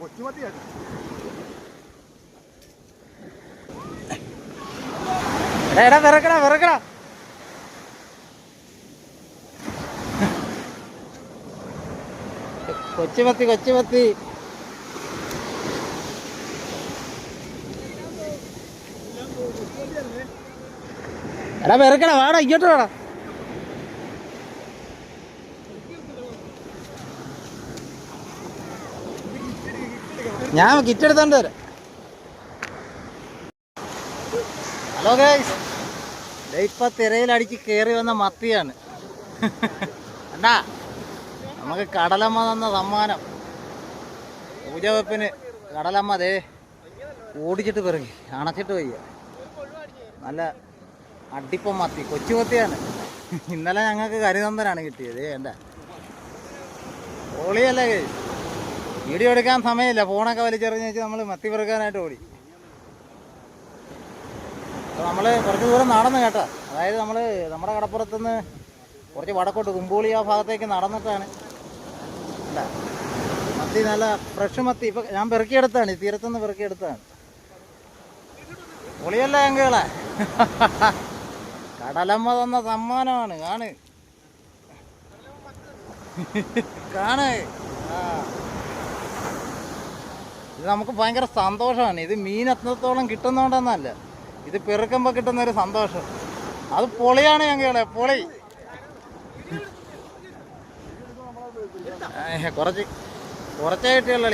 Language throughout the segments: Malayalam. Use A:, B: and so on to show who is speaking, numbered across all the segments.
A: കൊച്ചുമത്തിയാണ്
B: എടാ, എടാ വിറക്കടാ വിറക്കടാ. കൊച്ചുമത്തി കൊച്ചുമത്തി. എടാ വിറക്കടാ വാടാ ഇങ്ങോട്ട് വാടാ. ഞാൻ കിറ്റ് എടുത്തോണ്ട് വരാം. ഹലോ ഗൈസ് ഇപ്പൊ തിരയിലടിച്ച് കയറി വന്ന മത്തിയാണ്. അണ്ടാ നമുക്ക് കടലമ്മ തന്ന സമ്മാനം. പൂജവെപ്പിന് കടലമ്മ ദേ ഓടിച്ചിട്ട് പിറകി അണച്ചിട്ട് വയ്യ നല്ല അടിപ്പം മത്തി കൊച്ചു മത്തിയാണ്. ഇന്നലെ ഞങ്ങൾക്ക് കരിനന്ദനാണ് കിട്ടിയത് എന്താ? ഹോളിയല്ലേ വീഡിയോ എടുക്കാൻ സമയമില്ല. ഫോണൊക്കെ വലിച്ചെറിഞ്ഞ് വെച്ച് നമ്മൾ മത്തി പെറുക്കാനായിട്ട് ഓടി. അപ്പോൾ നമ്മൾ കുറച്ച് ദൂരം നടന്നു കേട്ടോ. അതായത് നമ്മൾ നമ്മുടെ കടപ്പുറത്തുനിന്ന് കുറച്ച് വടക്കോട്ട് കുമ്പോളി ആ ഭാഗത്തേക്ക് നടന്നിട്ടാണ്. അല്ല മത്തി നല്ല ഫ്രഷ് മത്തി. ഇപ്പം ഞാൻ പെറുക്കിയെടുത്താണ്. ഈ തീരത്തുനിന്ന് പെറുക്കിയെടുത്താണ്. പൊളിയല്ല ഞങ്ങളെ കടലമ്മ തന്ന സമ്മാനമാണ്. കാണ്. കാണ്. ആ. ഇത് നമുക്ക് ഭയങ്കര സന്തോഷമാണ്. ഇത് മീൻ എത്രത്തോളം കിട്ടുന്നോണ്ടെന്നല്ല. ഇത് പെറുക്കുമ്പോൾ കിട്ടുന്ന ഒരു സന്തോഷം. അത് പൊളിയാണ് ഞങ്ങളെ പൊളി. കൊറച്ച് കുറച്ച് കിട്ടിയുള്ളൂ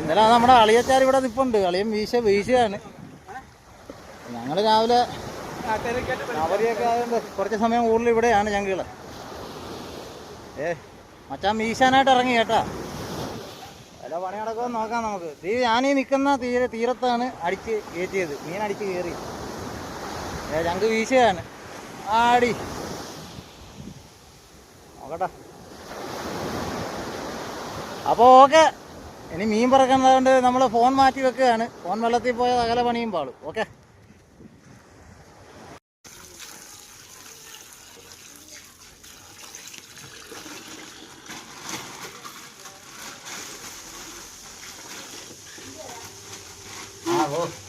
B: ഇന്നലെ നമ്മുടെ അളിയച്ചാർ ഇവിടെ നിപ്പുണ്ട്. അളിയൻ വീശ വീശുകയാണ് ഞങ്ങൾ രാവിലെ അവധിയൊക്കെ ആയതുകൊണ്ട് കുറച്ച് സമയം കൂടുതൽ ഇവിടെയാണ് ഞങ്ങൾ ഏ മച്ചാൻ വീശാനായിട്ട് ഇറങ്ങി കേട്ടാ. വല്ല പണി നടക്കുമോ നോക്കാം നമുക്ക്. തീ ഞാനീ നിൽക്കുന്ന തീര തീരത്താണ് അടിച്ച് കയറ്റിയത്. മീൻ അടിച്ച് കയറി. ഏ ഞങ്ങൾക്ക് വീശുകയാണ്. ആടി. നോക്കട്ടെ. അപ്പോൾ ഓക്കെ. ഇനി മീൻ പറക്കുന്നതുകൊണ്ട് നമ്മൾ ഫോൺ മാറ്റി വെക്കുകയാണ്. ഫോൺ വെള്ളത്തിൽ പോയാൽ അകല പണിയും പാളും. ഓക്കെ. ನಾವು